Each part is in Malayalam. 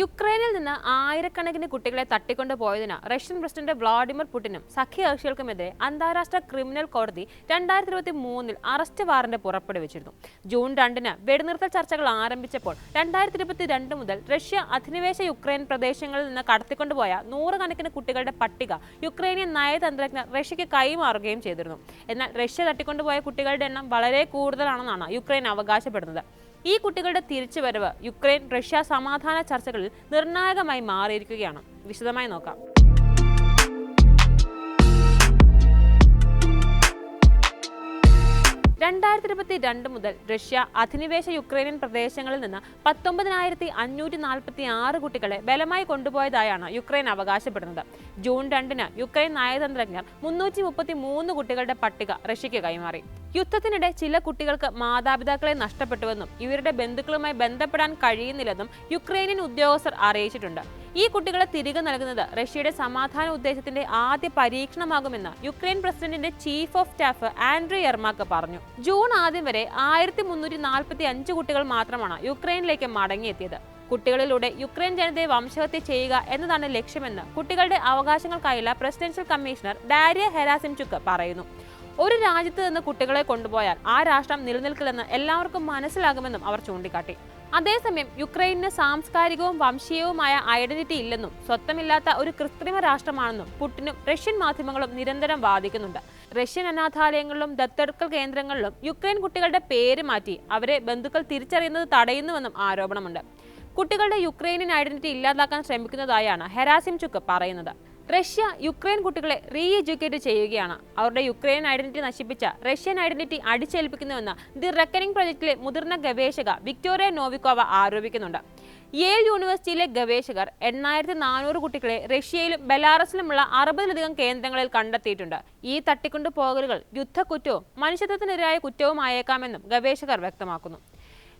യുക്രൈനിൽ നിന്ന് ആയിരക്കണക്കിന് കുട്ടികളെ തട്ടിക്കൊണ്ടു പോയതിന് റഷ്യൻ പ്രസിഡന്റ് വ്ളാഡിമിർ പുടിനും സഖ്യകക്ഷികൾക്കുമെതിരെ അന്താരാഷ്ട്ര ക്രിമിനൽ കോടതി രണ്ടായിരത്തി ഇരുപത്തി മൂന്നിൽ അറസ്റ്റ് വാറന്റ് പുറപ്പെടുവിച്ചിരുന്നു. ജൂൺ രണ്ടിന് വെടിനിർത്തൽ ചർച്ചകൾ ആരംഭിച്ചപ്പോൾ രണ്ടായിരത്തി ഇരുപത്തി രണ്ട് മുതൽ റഷ്യ അധിനിവേശ യുക്രൈൻ പ്രദേശങ്ങളിൽ നിന്ന് കടത്തിക്കൊണ്ടുപോയ നൂറുകണക്കിന് കുട്ടികളുടെ പട്ടിക യുക്രൈനിയൻ നയതന്ത്രജ്ഞർ റഷ്യക്ക് കൈമാറുകയും ചെയ്തിരുന്നു. എന്നാൽ റഷ്യ തട്ടിക്കൊണ്ടുപോയ കുട്ടികളുടെ എണ്ണം വളരെ കൂടുതലാണെന്നാണ് യുക്രൈൻ അവകാശപ്പെടുന്നത്. ഈ കുട്ടികളുടെ തിരിച്ചുവരവ് യുക്രൈൻ റഷ്യ സമാധാന ചർച്ചകളിൽ നിർണായകമായി മാറിയിരിക്കുകയാണ്. വിശദമായി നോക്കാം. രണ്ടായിരത്തി ഇരുപത്തി രണ്ട് മുതൽ റഷ്യ അധിനിവേശ യുക്രൈനിയൻ പ്രദേശങ്ങളിൽ നിന്ന് പത്തൊമ്പതിനായിരത്തി അഞ്ഞൂറ്റി നാൽപ്പത്തി ആറ് കുട്ടികളെ ബലമായി കൊണ്ടുപോയതായാണ് യുക്രൈൻ അവകാശപ്പെടുന്നത്. ജൂൺ രണ്ടിന് യുക്രൈൻ നയതന്ത്രജ്ഞർ മുന്നൂറ്റി മുപ്പത്തി മൂന്ന് കുട്ടികളുടെ പട്ടിക റഷ്യയ്ക്ക് കൈമാറി. യുദ്ധത്തിനിടെ ചില കുട്ടികൾക്ക് മാതാപിതാക്കളെ നഷ്ടപ്പെട്ടുവെന്നും ഇവരുടെ ബന്ധുക്കളുമായി ബന്ധപ്പെടാൻ കഴിയുന്നില്ലെന്നും യുക്രൈനിയൻ ഉദ്യോഗസ്ഥർ അറിയിച്ചിട്ടുണ്ട്. ഈ കുട്ടികളെ തിരികെ നൽകുന്നത് റഷ്യയുടെ സമാധാന ഉദ്ദേശത്തിന്റെ ആദ്യ പരീക്ഷണമാകുമെന്ന് യുക്രൈൻ പ്രസിഡന്റിന്റെ chief of staff Andriy Yermak പറഞ്ഞു. ജൂൺ ആദ്യം വരെ ആയിരത്തി മുന്നൂറ്റി നാൽപ്പത്തി അഞ്ച് കുട്ടികൾ മാത്രമാണ് യുക്രൈനിലേക്ക് മടങ്ങിയെത്തിയത്. കുട്ടികളിലൂടെ യുക്രൈൻ ജനതയെ വംശഹത്യ ചെയ്യുക എന്നതാണ് ലക്ഷ്യമെന്ന് കുട്ടികളുടെ അവകാശങ്ങൾക്കായുള്ള പ്രസിഡൻഷ്യൽ കമ്മീഷണർ ഡാരിയ ഹെരാസിംചുക്ക് പറയുന്നു. ഒരു രാജ്യത്ത് നിന്ന് കുട്ടികളെ കൊണ്ടുപോയാൽ ആ രാഷ്ട്രം നിലനിൽക്കില്ലെന്ന് എല്ലാവർക്കും മനസ്സിലാകുമെന്നും അവർ ചൂണ്ടിക്കാട്ടി. അതേസമയം യുക്രൈനിന് സാംസ്കാരികവും വംശീയവുമായ ഐഡന്റിറ്റി ഇല്ലെന്നും സ്വത്തമില്ലാത്ത ഒരു കൃത്രിമ രാഷ്ട്രമാണെന്നും പുട്ടിനും റഷ്യൻ മാധ്യമങ്ങളും നിരന്തരം വാദിക്കുന്നുണ്ട്. റഷ്യൻ അനാഥാലയങ്ങളിലും ദത്തെടുക്കൽ കേന്ദ്രങ്ങളിലും യുക്രൈൻ കുട്ടികളുടെ പേര് മാറ്റി അവരെ ബന്ധുക്കൾ തിരിച്ചറിയുന്നത് തടയുന്നുവെന്നും ആരോപണമുണ്ട്. കുട്ടികളുടെ യുക്രൈനിയൻ ഐഡന്റിറ്റി ഇല്ലാതാക്കാൻ ശ്രമിക്കുന്നതായാണ് ഹെരാസിംചുക്ക് പറയുന്നത്. റഷ്യ യുക്രൈൻ കുട്ടികളെ റീ എഡ്യൂക്കേറ്റ് ചെയ്യുകയാണ്. അവരുടെ യുക്രൈൻ ഐഡന്റിറ്റി നശിപ്പിച്ച റഷ്യൻ ഐഡന്റിറ്റി അടിച്ചേൽപ്പിക്കുന്നുവെന്ന് ദി റെക്കനിങ് പ്രൊജക്ടിലെ മുതിർന്ന ഗവേഷക വിക്ടോറിയ നോവിക്കോവ ആരോപിക്കുന്നുണ്ട്. യേൽ യൂണിവേഴ്സിറ്റിയിലെ ഗവേഷകർ എണ്ണായിരത്തി നാനൂറ് കുട്ടികളെ റഷ്യയിലും ബെലാറസിലുമുള്ള അറുപതിലധികം കേന്ദ്രങ്ങളിൽ കണ്ടെത്തിയിട്ടുണ്ട്. ഈ തട്ടിക്കൊണ്ടു പോകലുകൾ യുദ്ധക്കുറ്റവും മനുഷ്യത്വത്തിനെതിരായ കുറ്റവും ആയേക്കാമെന്നും ഗവേഷകർ വ്യക്തമാക്കുന്നു.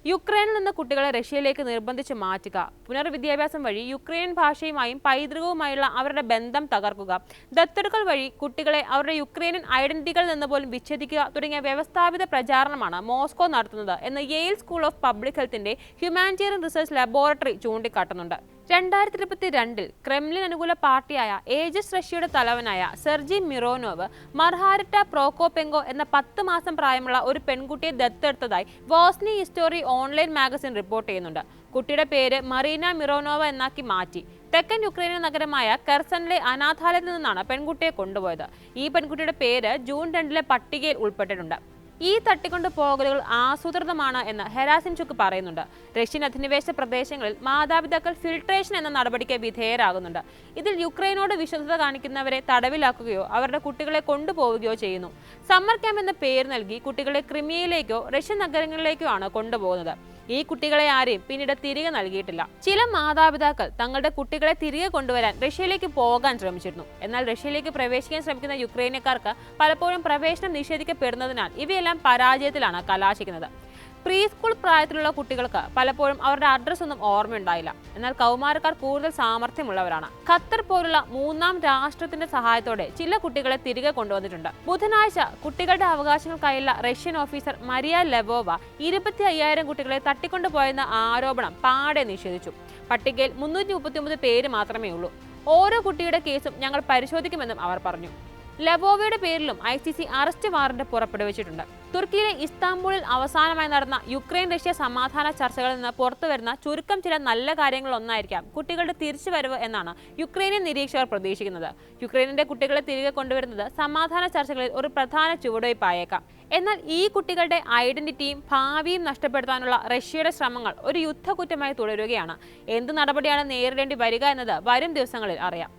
യുക്രൈനിൽ നിന്ന് കുട്ടികളെ റഷ്യയിലേക്ക് നിർബന്ധിച്ച് മാറ്റുക. പുനർവിദ്യാഭ്യാസം വഴി യുക്രൈൻ ഭാഷയുമായും പൈതൃകവുമായുള്ള അവരുടെ ബന്ധം തകർക്കുക. ദത്തെടുക്കൽ വഴി കുട്ടികളെ അവരുടെ യുക്രൈനിയൻ ഐഡന്റിറ്റികളിൽ നിന്ന് പോലും വിച്ഛേദിക്കുക തുടങ്ങിയ വ്യവസ്ഥാപിത പ്രചാരണമാണ് മോസ്കോ നടത്തുന്നത് എന്ന് യെയിൽ സ്കൂൾ ഓഫ് പബ്ലിക് ഹെൽത്തിന്റെ ഹ്യൂമാനിറ്റേറിയൻ റിസർച്ച് ലബോറട്ടറി ചൂണ്ടിക്കാട്ടുന്നുണ്ട്. രണ്ടായിരത്തി ഇരുപത്തി രണ്ടിൽ ക്രെംലിൻ അനുകൂല പാർട്ടിയായ ഏജസ് റഷ്യയുടെ തലവനായ സെർജി മിറോനോവ് മർഹാരിറ്റ പ്രോക്കോപെങ്കോ എന്ന പത്ത് മാസം പ്രായമുള്ള ഒരു പെൺകുട്ടിയെ ദത്തെടുത്തതായി വോസ്നി ഹിസ്റ്റോറി ഓൺലൈൻ മാഗസിൻ റിപ്പോർട്ട് ചെയ്യുന്നുണ്ട്. കുട്ടിയുടെ പേര് മറീന മിറോനോവ എന്നാക്കി മാറ്റി. തെക്കൻ യുക്രൈനിയൻ നഗരമായ കെർസനിലെ അനാഥാലയത്തിൽ നിന്നാണ് പെൺകുട്ടിയെ കൊണ്ടുപോയത്. ഈ പെൺകുട്ടിയുടെ പേര് ജൂൺ രണ്ടിലെ പട്ടികയിൽ ഉൾപ്പെട്ടിട്ടുണ്ട്. ഈ തട്ടിക്കൊണ്ടു പോകലുകൾ ആസൂത്രിതമാണ് എന്ന് ഹെരാസിൻചുക്ക് പറയുന്നുണ്ട്. റഷ്യൻ അധിനിവേശ പ്രദേശങ്ങളിൽ മാതാപിതാക്കൾ ഫിൽട്രേഷൻ എന്ന നടപടിക്ക് വിധേയരാകുന്നുണ്ട്. ഇതിൽ യുക്രൈനോട് വിശ്വസത കാണിക്കുന്നവരെ തടവിലാക്കുകയോ അവരുടെ കുട്ടികളെ കൊണ്ടുപോവുകയോ ചെയ്യുന്നു. സമ്മർ ക്യാമ്പ് എന്ന പേര് നൽകി കുട്ടികളെ ക്രിമിയയിലേക്കോ റഷ്യൻ നഗരങ്ങളിലേക്കോ ആണ് കൊണ്ടുപോകുന്നത്. ഈ കുട്ടികളെ ആരെയും പിന്നീട് തിരികെ നൽകിയിട്ടില്ല. ചില മാതാപിതാക്കൾ തങ്ങളുടെ കുട്ടികളെ തിരികെ കൊണ്ടുവരാൻ റഷ്യയിലേക്ക് പോകാൻ ശ്രമിച്ചിരുന്നു. എന്നാൽ റഷ്യയിലേക്ക് പ്രവേശിക്കാൻ ശ്രമിക്കുന്ന യുക്രൈനക്കാർക്ക് പലപ്പോഴും പ്രവേശനം നിഷേധിക്കപ്പെടുന്നതിനാൽ ഇവയെല്ലാം പരാജയത്തിലാണ് കലാശിക്കുന്നത്. പ്രീ സ്കൂൾ പ്രായത്തിലുള്ള കുട്ടികൾക്ക് പലപ്പോഴും അവരുടെ അഡ്രസ് ഒന്നും ഓർമ്മയുണ്ടായില്ല. എന്നാൽ കൗമാരക്കാർ കൂടുതൽ സാമർഥ്യമുള്ളവരാണ്. ഖത്തർ പോലുള്ള മൂന്നാം രാഷ്ട്രത്തിന്റെ സഹായത്തോടെ ചില കുട്ടികളെ തിരികെ കൊണ്ടുവന്നിട്ടുണ്ട്. ബുധനാഴ്ച കുട്ടികളുടെ അവകാശങ്ങൾക്കായുള്ള റഷ്യൻ ഓഫീസർ മരിയ ലെവോവ ഇരുപത്തി അയ്യായിരം കുട്ടികളെ തട്ടിക്കൊണ്ടുപോയെന്ന ആരോപണം പാടെ നിഷേധിച്ചു. പട്ടികയിൽ മുന്നൂറ്റി മുപ്പത്തി പേര് മാത്രമേ ഉള്ളൂ ഓരോ കുട്ടിയുടെ കേസും ഞങ്ങൾ പരിശോധിക്കുമെന്നും അവർ പറഞ്ഞു. ലബോവയുടെ പേരിലും I C C arrest warrant പുറപ്പെടുവിച്ചിട്ടുണ്ട്. തുർക്കിയിലെ ഇസ്താംബൂളിൽ അവസാനമായി നടന്ന യുക്രൈൻ റഷ്യ സമാധാന ചർച്ചകളിൽ നിന്ന് പുറത്തുവരുന്ന ചുരുക്കം ചില നല്ല കാര്യങ്ങൾ ഒന്നായിരിക്കാം കുട്ടികളുടെ തിരിച്ചുവരവ് എന്നാണ് യുക്രൈനിയൻ നിരീക്ഷകർ പ്രതീക്ഷിക്കുന്നത്. യുക്രൈനിന്റെ കുട്ടികളെ തിരികെ കൊണ്ടുവരുന്നത് സമാധാന ചർച്ചകളിൽ ഒരു പ്രധാന ചുവടുവയ്പായേക്കാം എന്നാൽ ഈ കുട്ടികളുടെ ഐഡന്റിറ്റിയും ഭാവിയും നഷ്ടപ്പെടുത്താനുള്ള റഷ്യയുടെ ശ്രമങ്ങൾ ഒരു യുദ്ധക്കുറ്റമായി തുടരുകയാണ്. എന്ത് നടപടിയാണ് നേരിടേണ്ടി വരിക എന്നത് വരും ദിവസങ്ങളിൽ അറിയാം.